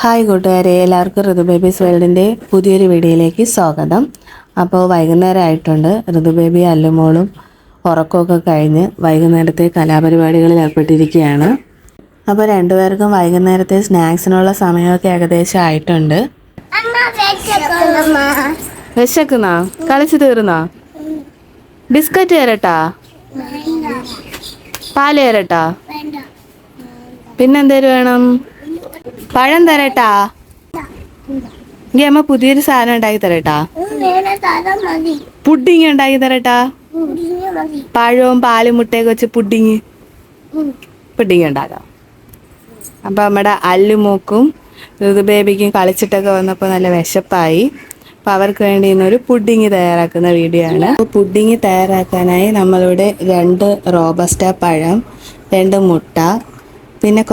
Hi കൂട്ടുകാരെ എല്ലാവർക്കും ഋതു babies വേൾഡിന്റെ പുതിയൊരു വീഡിയോയിലേക്ക് സ്വാഗതം. അപ്പോൾ വൈകുന്നേരം ആയിട്ടുണ്ട്. ഋതു ബേബി അല്ലുമോളും ഉറക്കമൊക്കെ കഴിഞ്ഞ് വൈകുന്നേരത്തെ കലാപരിപാടികളിൽ ഏർപ്പെട്ടിരിക്കുകയാണ്. അപ്പോൾ രണ്ടുപേർക്കും വൈകുന്നേരത്തെ സ്നാക്സിനുള്ള സമയമൊക്കെ ഏകദേശം ആയിട്ടുണ്ട്. വിശക്കുന്നാ? കളിച്ചു തീർന്നാ? ബിസ്ക്കറ്റ് തരട്ടാ? പാൽ തരട്ടാ? പിന്നെന്തേലും വേണം? പഴം തരട്ടാ? ഇനി അമ്മ പുതിയൊരു സാധനം ഉണ്ടാക്കി തരട്ടാ? പുഡിങ് ഉണ്ടാക്കി തരട്ടാ? പഴവും പാലും മുട്ടയൊക്കെ വെച്ച് പുഡിങ്. പുഡിങ് ഉണ്ടാക്കാം. അപ്പൊ നമ്മുടെ അല്ലുമൂക്കും ഋതു ബേബിക്കും കളിച്ചിട്ടൊക്കെ വന്നപ്പോൾ നല്ല വിശപ്പായി. അപ്പൊ അവർക്ക് വേണ്ടി ഇന്നൊരു പുഡിങ് തയ്യാറാക്കുന്ന വീഡിയോ ആണ്. പുഡിങ് തയ്യാറാക്കാനായി നമ്മളിവിടെ രണ്ട് റോബസ്റ്റ പഴം രണ്ട് മുട്ട പിന്നെ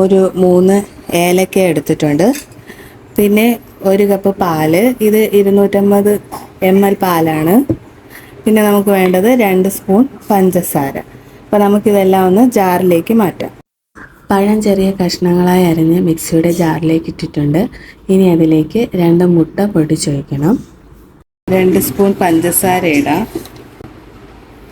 ഒരു മൂന്ന് ഏലക്ക എടുത്തിട്ടുണ്ട്. പിന്നെ ഒരു കപ്പ് പാൽ. ഇത് ഇരുന്നൂറ്റമ്പത് എം എൽ പാലാണ്. പിന്നെ നമുക്ക് വേണ്ടത് രണ്ട് സ്പൂൺ പഞ്ചസാര. അപ്പോൾ നമുക്കിതെല്ലാം ഒന്ന് ജാറിലേക്ക് മാറ്റാം. പഴം ചെറിയ കഷ്ണങ്ങളായി അരിഞ്ഞ് മിക്സിയുടെ ജാറിലേക്ക് ഇട്ടിട്ടുണ്ട്. ഇനി അതിലേക്ക് രണ്ട് മുട്ട പൊടിച്ചു വയ്ക്കണം രണ്ട് സ്പൂൺ പഞ്ചസാര ഇടാം.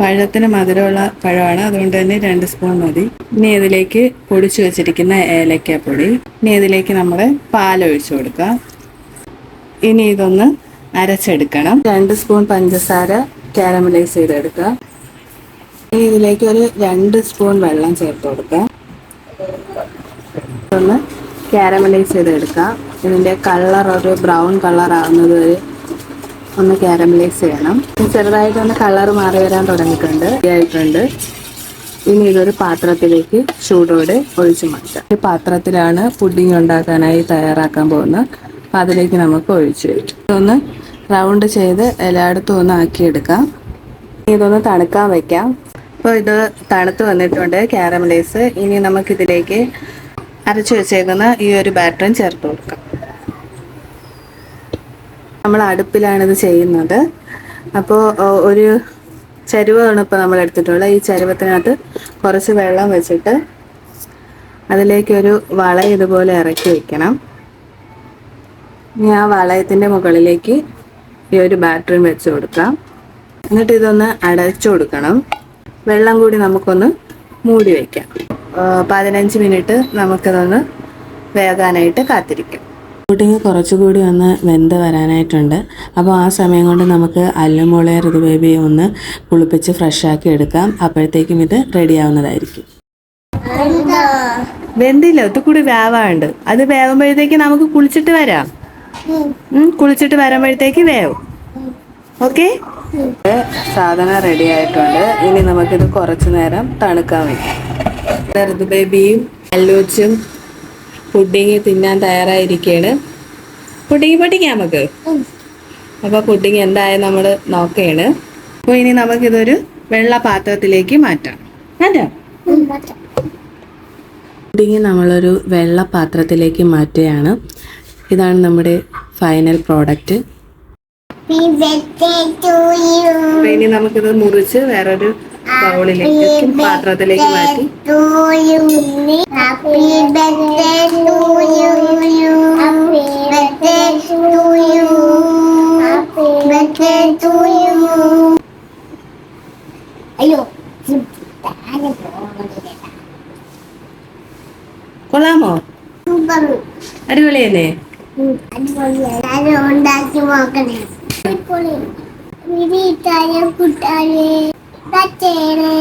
പഴത്തിന് മധുരമുള്ള പഴമാണ്. അതുകൊണ്ട് തന്നെ രണ്ട് സ്പൂൺ മതി. ഇനി ഇതിലേക്ക് പൊടിച്ചു വെച്ചിരിക്കുന്ന ഏലക്കാപ്പൊടി. ഇനി ഇതിലേക്ക് നമ്മൾ പാലൊഴിച്ചു കൊടുക്കുക ഇനി ഇതൊന്ന് അരച്ചെടുക്കണം. രണ്ട് സ്പൂൺ പഞ്ചസാര കാരമലൈസ് ചെയ്തെടുക്കുക ഇനി ഇതിലേക്ക് ഒരു രണ്ട് സ്പൂൺ വെള്ളം ചേർത്ത് കൊടുക്കുക ഒന്ന് കാരമലൈസ് ചെയ്തെടുക്കുക ഇതിന്റെ കളർ ഒരു ബ്രൗൺ കളർ ആവുന്നത് വരെ ഒന്ന് കാരമലൈസ് ചെയ്യണം. ചെറുതായിട്ട് ഒന്ന് കളർ മാറി വരാൻ തുടങ്ങിയിട്ടുണ്ട്. ആയിട്ടുണ്ട്. ഇനി ഇതൊരു പാത്രത്തിലേക്ക് ചൂടോടെ ഒഴിച്ചു മാറ്റാം. ഈ പാത്രത്തിലാണ് പുഡിംഗ് ഉണ്ടാക്കാനായി തയ്യാറാക്കാൻ പോകുന്നത്. അപ്പം അതിലേക്ക് നമുക്ക് ഒഴിച്ചു ഇതൊന്ന് റൗണ്ട് ചെയ്ത് എല്ലായിടത്തും ഒന്ന് ആക്കിയെടുക്കാം. ഇതൊന്ന് തണുക്കാൻ വെക്കാം. അപ്പോൾ ഇത് തണുത്ത് വന്നിട്ടുണ്ട് കാരമലൈസ് ഇനി നമുക്കിതിലേക്ക് അരച്ചു വെച്ചേക്കുന്ന ഈ ഒരു ബാറ്ററും ചേർത്ത് കൊടുക്കാം. നമ്മൾ അടുപ്പിലാണിത് ചെയ്യുന്നത്. അപ്പോൾ ഒരു ചരുവമാണ് ഇപ്പോൾ നമ്മൾ എടുത്തിട്ടുള്ളത്. ഈ ചരുവത്തിനകത്ത് കുറച്ച് വെള്ളം വെച്ചിട്ട് അതിലേക്കൊരു വള ഇതുപോലെ ഇറക്കി വെക്കണം. ഇനി ആ വളയത്തിന്റെ മുകളിലേക്ക് ഈ ഒരു ബാറ്ററി വെച്ച് കൊടുക്കാം. എന്നിട്ട് ഇതൊന്ന് അടച്ചു കൊടുക്കണം. വെള്ളം കൂടി നമുക്കൊന്ന് മൂടി വയ്ക്കാം പതിനഞ്ച് മിനിറ്റ് നമുക്കിതൊന്ന് വേകാനായിട്ട് കാത്തിരിക്കാം. പുഡിങ് കുറച്ചുകൂടി ഒന്ന് വെന്ത് വരാനായിട്ടുണ്ട്. അപ്പോൾ ആ സമയം കൊണ്ട് നമുക്ക് അല്ലുമുള ബേബി ഒന്ന് കുളിപ്പിച്ച് ഫ്രഷാക്കി എടുക്കാം. അപ്പോഴത്തേക്കും ഇത് റെഡിയാവുന്നതായിരിക്കും വെന്തില്ല ഒത്തുകൂടി വേവാണ്ട്. അത് വേവുമ്പോഴത്തേക്ക് നമുക്ക് കുളിച്ചിട്ട് വരാം. കുളിച്ചിട്ട് വരുമ്പോഴത്തേക്ക് വേവും. ഓക്കെ? സാധനം റെഡി ആയിട്ടുണ്ട്. ഇനി നമുക്കിത് കുറച്ചു നേരം തണുക്കാൻ വേണ്ടി ഋതുബേബിയും അല്ലൂച്ചും പുഡിങ് തിന്നാൻ തയ്യാറായിരിക്കുകയാണ് പുഡിങ് പൊട്ടിക്കാം നമുക്ക്. അപ്പൊ പുഡിങ് എന്തായാലും നമ്മൾ നോക്കുകയാണ് അപ്പോൾ ഇനി നമുക്കിതൊരു വെള്ള പാത്രത്തിലേക്ക് മാറ്റാം. മാറ്റാം? പുഡിങ് നമ്മളൊരു വെള്ള പാത്രത്തിലേക്ക് മാറ്റുകയാണ്. ഇതാണ് നമ്മുടെ ഫൈനൽ പ്രോഡക്റ്റ്. അപ്പൊ ഇനി നമുക്കിത് മുറിച്ച് വേറൊരു ബൗളിലേക്ക് പാത്രത്തിലേക്ക് മാറ്റി. അയ്യോ കൊള്ളാമോ അടിപൊളിയല്ലേ എല്ലാരും ഉണ്ടാക്കി നോക്കണേ വിരിയിട്ടായ കുട്ടാരെ പച്ചേനെ